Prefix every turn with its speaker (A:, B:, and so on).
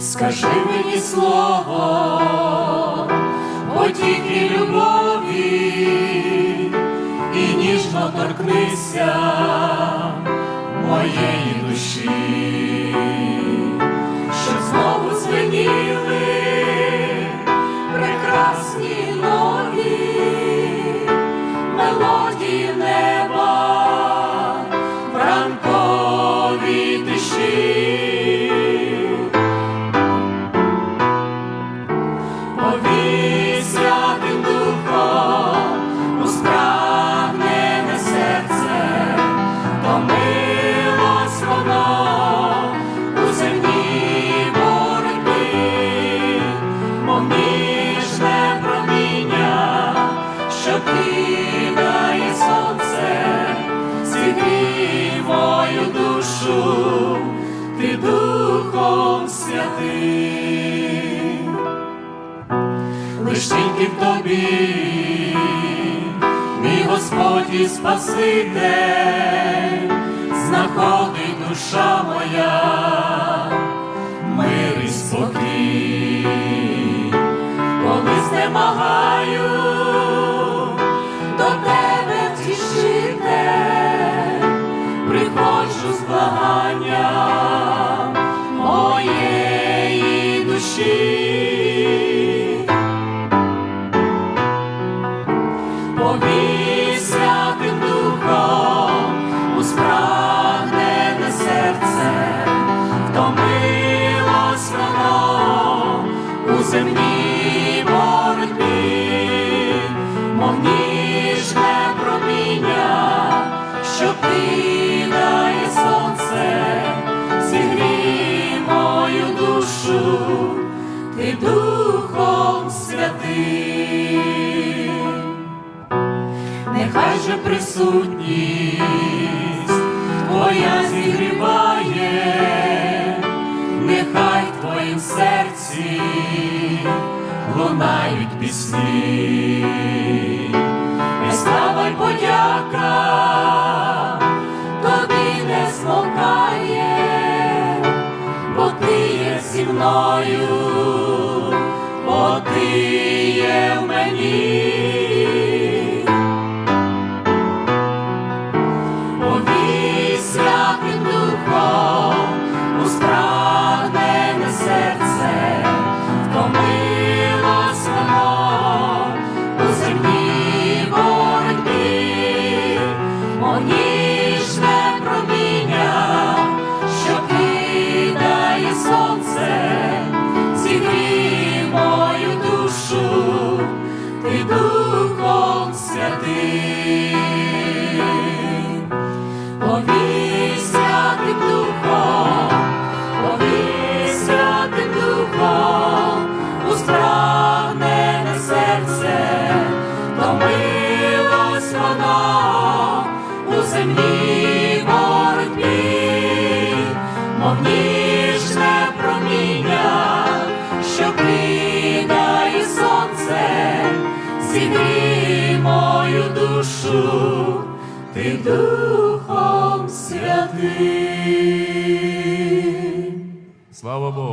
A: скажи мені слово, бо тільки любові і ніжно торкнися моєї душі, ти духом святим. Лиш тільки в тобі, мій Господь і Спаситель, знаходить душа моя, земній боротьбі, мов ніжне проміння, що кидає сонце, зігрій мою душу, ти духом присутність Твоя зігріває, нехай в Твоїм серці лунають пісні, і слава й подяка тобі не змокає, бо ти є зі мною, бо ти є в мені. Ніжне проміння, що кидає сонце, зігрій мою душу, ти духом зігрій мою душу ти Духом святий.
B: Слава Богу.